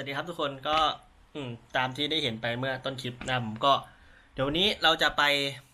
สวัสดีครับทุกคนก็อืตามที่ได้เห็นไปเมื่อต้นคลิปนะผมก็ เดี๋ยวนี้เราจะไป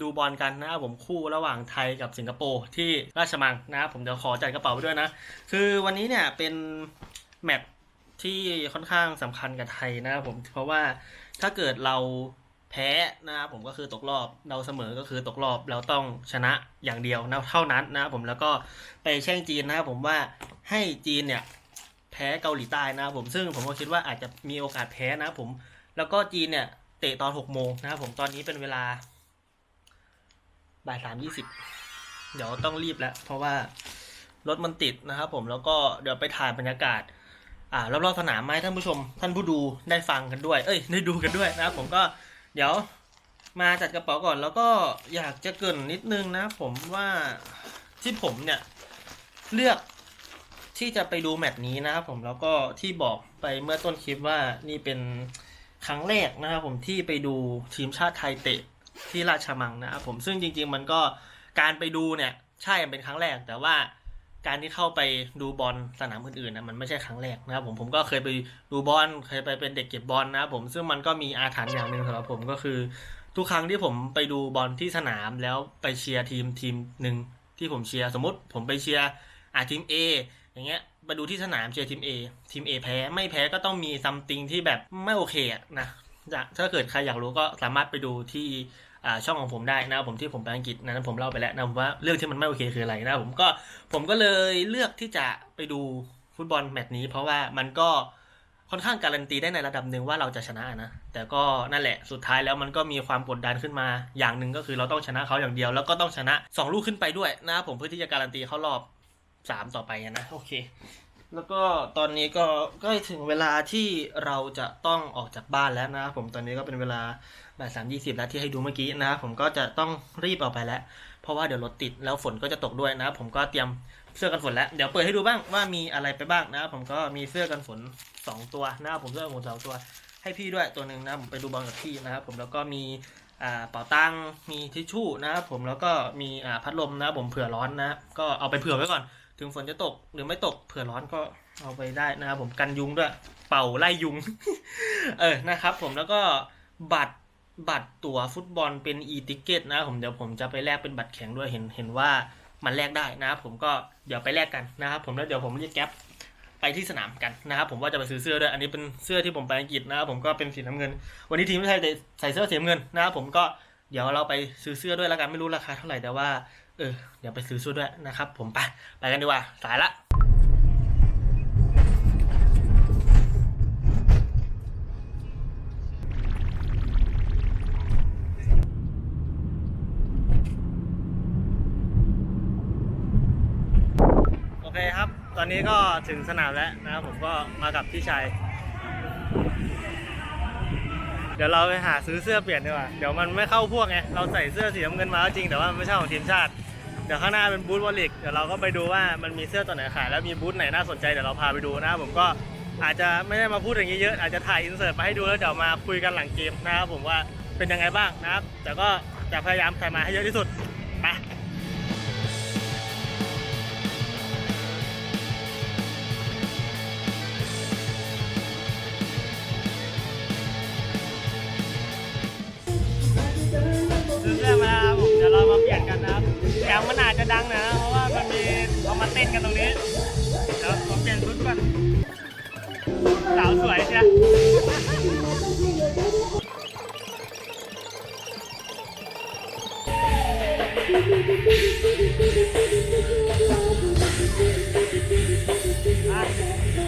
ดูบอลกันนะครับผมคู่ระหว่างไทยกับสิงคโปร์ที่ราชมังนะครับผมเดี๋ยวขอจัดกระเป๋าไปด้วยนะ คือวันนี้เนี่ยเป็นแมตช์ที่ค่อนข้างสำคัญกับไทยนะครับผมเพราะว่าถ้าเกิดเราแพ้นะครับผมก็คือตกรอบเราเสมอก็คือตกรอบเราต้องชนะอย่างเดียวนะเท่านั้นนะครับผมแล้วก็ไปแช่งจีนนะครับผมว่าให้จีนเนี่ย พ้เกาหลีใต้นะครับผมซึ่งผมก็คิดว่าอาจจะมีโอกาสแพ้นะครับผมแล้วก็จีนเนี่ยเตะตอนหกโมงนะครับผมตอนนี้เป็นเวลาบ่ายสามยี่สิบเดี๋ยวต้องรีบแล้ว เพราะว่ารถมันติดนะครับผมแล้วก็เดี๋ยวไปถ่ายบรรยากาศอ่ารอบๆสนามมาให้ท่านผู้ชม ท่านผู้ดูได้ฟังกันด้วย เอ้ยได้ดูกันด้วยนะครับผมก็เดี๋ยวมาจัดกระเป๋าก่อน แล้วก็อยากจะเกินนิดนึงนะผมว่าที่ผมเนี่ยเลือก ที่จะไปดูแมตช์นี้นะครับผมแล้วก็ที่บอกไปเมื่อต้นคลิปว่านี่เป็นครั้งแรกนะครับผมที่ไปดูทีมชาติไทยเตะที่ราชมังนะครับผมซึ่งจริง ๆ มันก็การไปดูเนี่ยใช่เป็นครั้งแรก แต่ว่าการที่เข้าไปดูบอลสนามอื่นๆนะมันไม่ใช่ครั้งแรกนะครับผมผมก็เคยไปดูบอลเคยไปเป็นเด็กเก็บบอลนะครับผมซึ่งมันก็มีอาถรรพ์อย่างหนึ่งสำหรับผมก็คือ ทุกครั้งที่ผมไปดูบอลที่สนามแล้วไปเชียร์ทีมทีมหนึ่งที่ผมเชียร์สมมติผมไปเชียร์อาทีม A อย่างเงี้ยไปดูที่สนามเชียร์ทีม A ทีม A แพ้ไม่แพ้ก็ต้องมีซัมติงที่แบบไม่โอเคอะนะถ้าเกิดใครอยากรู้ก็สามารถไปดูที่ช่องของผมได้นะผมที่ผมไปอังกฤษนะผมเล่าไปแล้วนะผมว่าเรื่องที่มันไม่โอเคคืออะไรนะผมก็ผมก็เลยเลือกที่จะไปดูฟุตบอลแมตช์นี้ เพราะว่ามันก็ค่อนข้างการันตีได้ในระดับหนึ่งว่าเราจะชนะนะ แต่ก็นั่นแหละสุดท้ายแล้วมันก็มีความกดดันขึ้นมาอย่างหนึ่งก็คือเราต้องชนะเขาอย่างเดียว แล้วก็ต้องชนะสองลูกขึ้นไปด้วยนะผมเพื่อที่จะการันตีเข้ารอบ สามต่อไปนะโอเค แล้วก็ตอนนี้ก็ใกล้ถึงเวลาที่เราจะต้องออกจากบ้านแล้วนะครับผมตอนนี้ก็เป็นเวลาบ่ายสามยี่สิบแล้วที่ให้ดูเมื่อกี้นะครับผมก็จะต้องรีบออกไปแล้ว เพราะว่าเดี๋ยวรถติดแล้วฝนก็จะตกด้วยนะครับผมก็เตรียมเสื้อกันฝนแล้วเดี๋ยวเปิดให้ดูบ้างว่ามีอะไรไปบ้างนะครับผมก็มีเสื้อกันฝนสองตัวนะครับผมเสื้อกันฝนสองตัว ให้พี่ด้วยตัวหนึ่งนะผมไปดูบอลกับพี่นะครับผมแล้วก็มีอ่าเป๋าตังมีทิชชู่นะครับผมแล้วก็มีอ่าพัดลมนะครับผมเผื่อร้อนนะก็เอาไปเผื่อไว้ก่อน ถึงฝนจะตกหรือไม่ตกเผื่อร้อนก็เอาไปได้นะครับผมกันยุงด้วย เป่าไล่ยุง เออนะครับ ผมแล้วก็บัตรบัตรตั๋วฟุตบอลเป็น e ติ c เกตนะครับผมเดี๋ยวผมจะไปแลกเป็นบัตรแข็งด้วยเห็นเห็นว่ามันแลกได้นะครับผมก็เดี๋ยวไปแลกกันนะครับผมแล้วเดี๋ยวผมเรียกแก๊ปไปที่สนามกันนะครับผมว่าจะไปซื้อเสื้อด้วยอันนี้เป็นเสื้อที่ผมไปอังกฤษนะครับผมก็เป็นสีน้ำเงิน วันนี้ทีมไทยใส่เสื้อสีน้ำเงินนะครับผมก็เดี๋ยวเราไปซื้อเสื้อด้วยแล้วกันไม่รู้ราคาเท่าไหร่แต่ว่า เออ เดี๋ยวไปซื้อชุดด้วยนะครับ ผมไป ไปกันดีกว่า สายละโอเคครับ ตอนนี้ก็ถึงสนามแล้วนะครับผมก็มากับพี่ชัย เดี๋ยวเราไปหาซื้อเสื้อเปลี่ยนดีกว่า เดี๋ยวมันไม่เข้าพวกไง เราใส่เสื้อสีน้ำเงินมาก็จริง แต่ว่ามันไม่ใช่ของทีมชาติ เดี๋ยวข้างหน้าเป็นบูธวอลลิกเดี๋ยวเราก็ไปดูว่ามันมีเสื้อตัวไหนขายแล้วมีบูธไหนน่าสนใจเดี๋ยวเราพาไปดูนะครับผมก็อาจจะไม่ได้มาพูดอย่างนี้เยอะ อาจจะถ่ายอินเสิร์ตมาให้ดูแล้วเดี๋ยวมาคุยกันหลังเกมนะครับผมว่าเป็นยังไงบ้างนะครับ แต่ก็จะพยายามถ่ายมาให้เยอะที่สุด งมันอาจจะดังนะ เพราะว่ามันมีเอามาเต้นกันตรงนี้ เดี๋ยวผมเปลี่ยนชุดก่อน สาวสวยใช่ไหม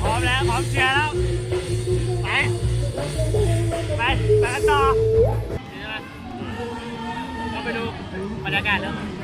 พร้อมแล้วพร้อมเชียร์แล้ว ไป ไปไปกันต่อมเราไปดูบรรยากาศแล้ว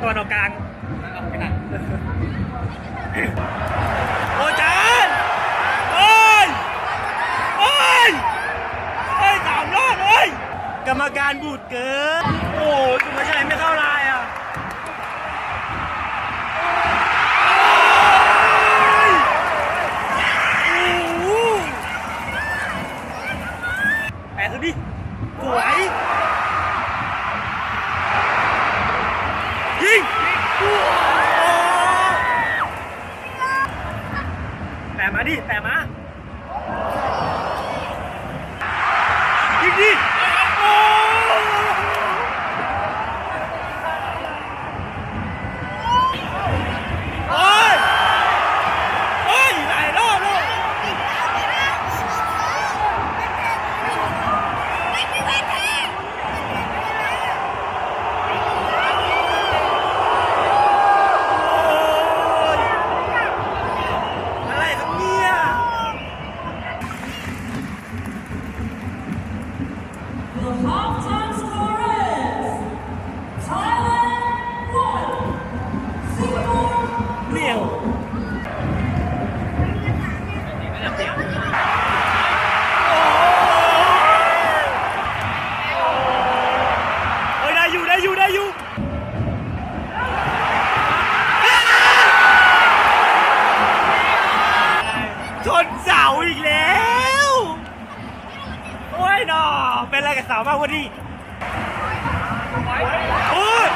ตะวนออกกลาง โอ้จานโอ้ย โอ้ย โอ้ยสามรอบโอ้ย กรรมการบูดเกิน มาดิ แต่มา อะไรกับสาวมากกว่านี้โอ้ย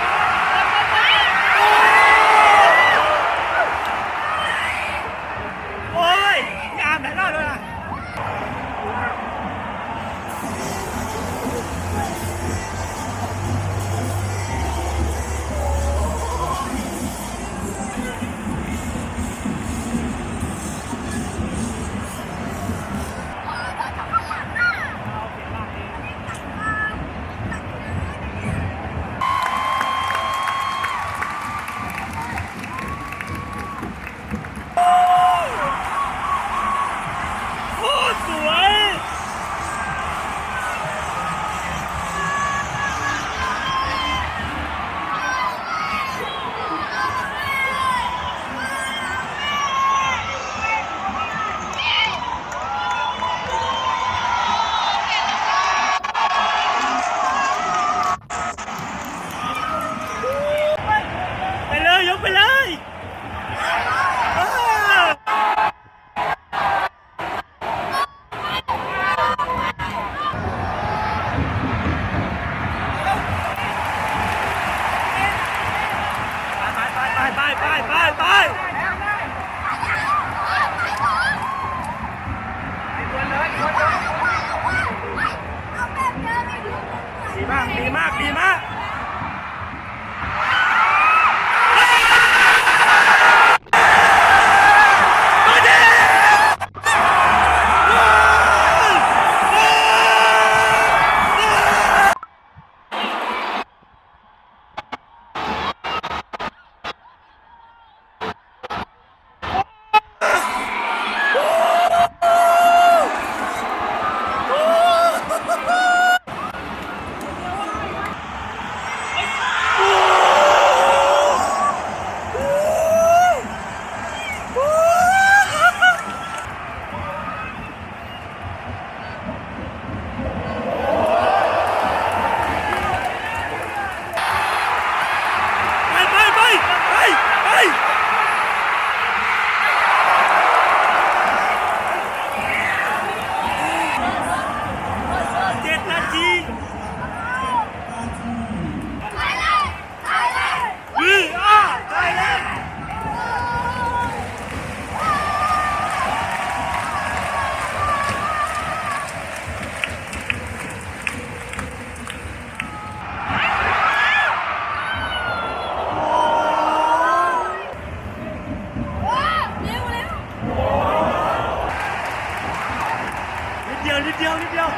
ิดเดียว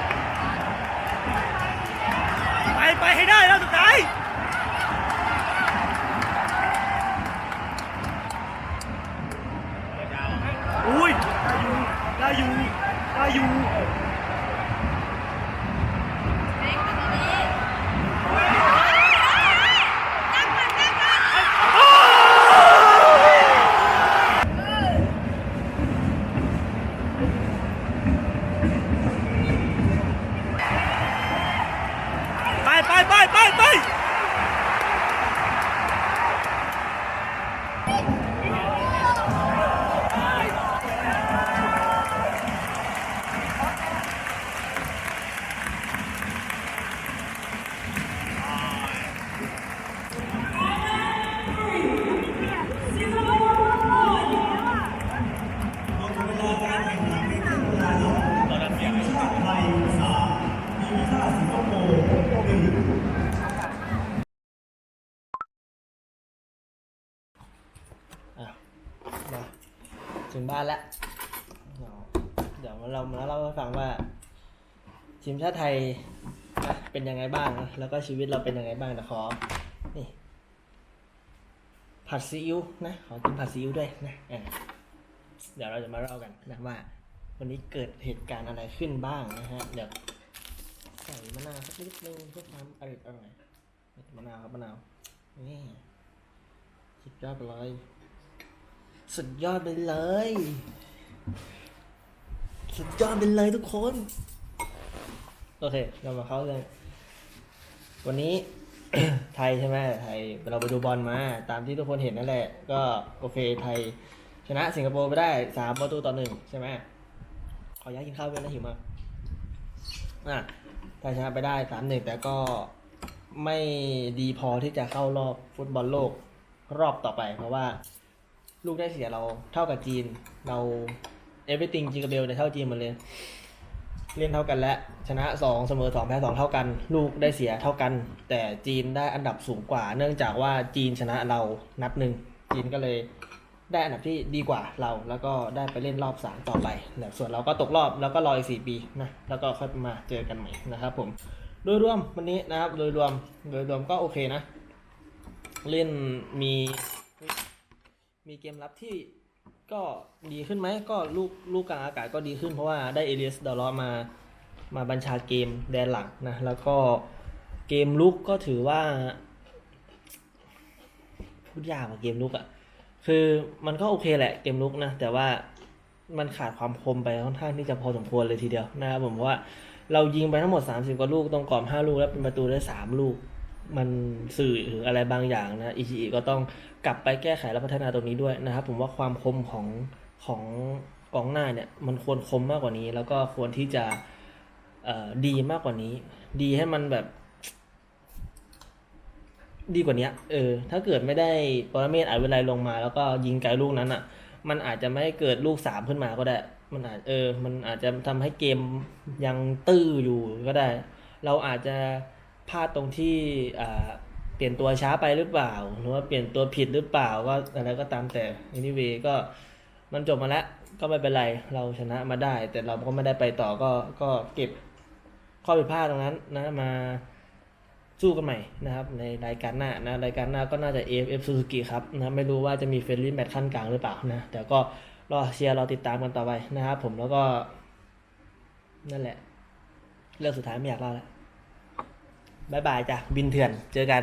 ไปไปให้ได้แล้วสุดท้ายได้อยู่ได้อยู่ได้อยู่ নাই নাই ถึงบ้านแล้ว เดี๋ยวเรามาเล่าให้ฟังว่า ทีมชาติไทยเป็นยังไงบ้าง แล้วก็ชีวิตเราเป็นยังไงบ้างนะขอนี่ผัดซีอิ๊วนะ ขอกินผัดซีอิ๊วด้วยนะเดี๋ยวเราจะมาเล่ากันนะว่า วันนี้เกิดเหตุการณ์อะไรขึ้นบ้างนะฮะ เดี๋ยวใส่มะนาวสักนิดนึงเพื่อความอร่อยอร่อยมะนาวครับมะนาวนี่สุดยอดไปเลย สุดยอดไปเลย สุดยอดไปเลยทุกคน โอเค เรามาเข้าเรื่องวันนี้ ไทยใช่ไหมไทยเราไปดูบอลมา ตามที่ทุกคนเห็นนั่นแหละ ก็โอเคไทย ชนะสิงคโปร์ไปได้สามประตูต่อหนึ่งใช่ไหมขออนุญาตกินข้าวด้วยนะหิวมากอะไทยชนะไปได้สามหนึ่งแต่ก็ไม่ดีพอที่จะเข้ารอบฟุตบอลโลกรอบต่อไปเพราะว่า ลูกได้เสียเราเท่ากับจีน เราเอเวอร์ติงจิงกับเบลเนี่ยเท่าจีนหมดเลย เล่นเท่ากันและ ชนะสองเสมอสองแพ้สองเท่ากัน ลูกได้เสียเท่ากัน แต่จีนได้อันดับสูงกว่า เนื่องจากว่าจีนชนะเรานัดหนึ่งจีนก็เลยได้อันดับที่ดีกว่าเรา แล้วก็ได้ไปเล่นรอบสามต่อไปแล้วส่วนเราก็ตกรอบแล้วก็รออีกสี่ปีนะ แล้วก็ค่อยมาเจอกันใหม่นะครับผม โดยรวมวันนี้นะครับ โดยรวม โดยรวมก็โอเคนะ เล่นมี มีเกมรับที่ก็ดีขึ้นไหมก็ลูกลูกกลางอากาศก็ดีขึ้นเพราะว่าได้เอเลียสดอลมามาบัญชาเกมแดนหลังนะ แล้วก็เกมลุกก็ถือว่าพูดยากกว่าเกมลุกอะ่ะคือมันก็โอเคแหละเกมลุกนะ แต่ว่ามันขาดความคมไปค่อนข้างที่จะพอสมควรเลยทีเดียวนะครับผมว่าเรายิงไปทั้งหมด 30 กว่าลูกตรงกรอบ 5 ลูกแล้วเป็นประตูได้ 3 ลูก มันสื่อถึงอะไรบางอย่างนะอิชิอิก็ต้อง กลับไปแก้ไขและพัฒนาตรงนี้ด้วยนะครับ ผมว่าความคมของของกองหน้าเนี่ยมันควรคมมากกว่านี้ แล้วก็ควรที่จะดีมากกว่านี้ ดีให้มันแบบ ดีกว่านี้เออ ถ้าเกิดไม่ได้ปรเมศอาจเวลาลงมา แล้วก็ยิงไกลลูกนั้นอะ มันอาจจะไม่เกิดลูกสามขึ้นมาก็ได้ มันอาจเออ มันอาจจะทำให้เกมยังตื้ออยู่ก็ได้ เราอาจจะพลาดตรงที่อ่า เปลี่ยนตัวช้าไปหรือเปล่า หรือว่าเปลี่ยนตัวผิดหรือเปล่าก็อะไรก็ตามแต่ anyway ก็มันจบมาแล้ว ก็ไม่เป็นไรเราชนะมาได้ แต่เราก็ไม่ได้ไปต่อก็ก็เก็บข้อผิดพลาดตรงนั้นนะมาสู้กันใหม่นะครับในรายการหน้านะรายการหน้าก็น่าจะ AFF Suzuki ครับนะไม่รู้ว่าจะมีเฟรนลี่แมตช์ขั้นกลางหรือเปล่านะแต่ก็รอเชียร์รอติดตามกันต่อไปนะครับผมแล้วก็ นั่นแหละ เรื่องสุดท้ายไม่อยากเล่าแล้ว บายบายจ้ะบินเถื่อนเจอกัน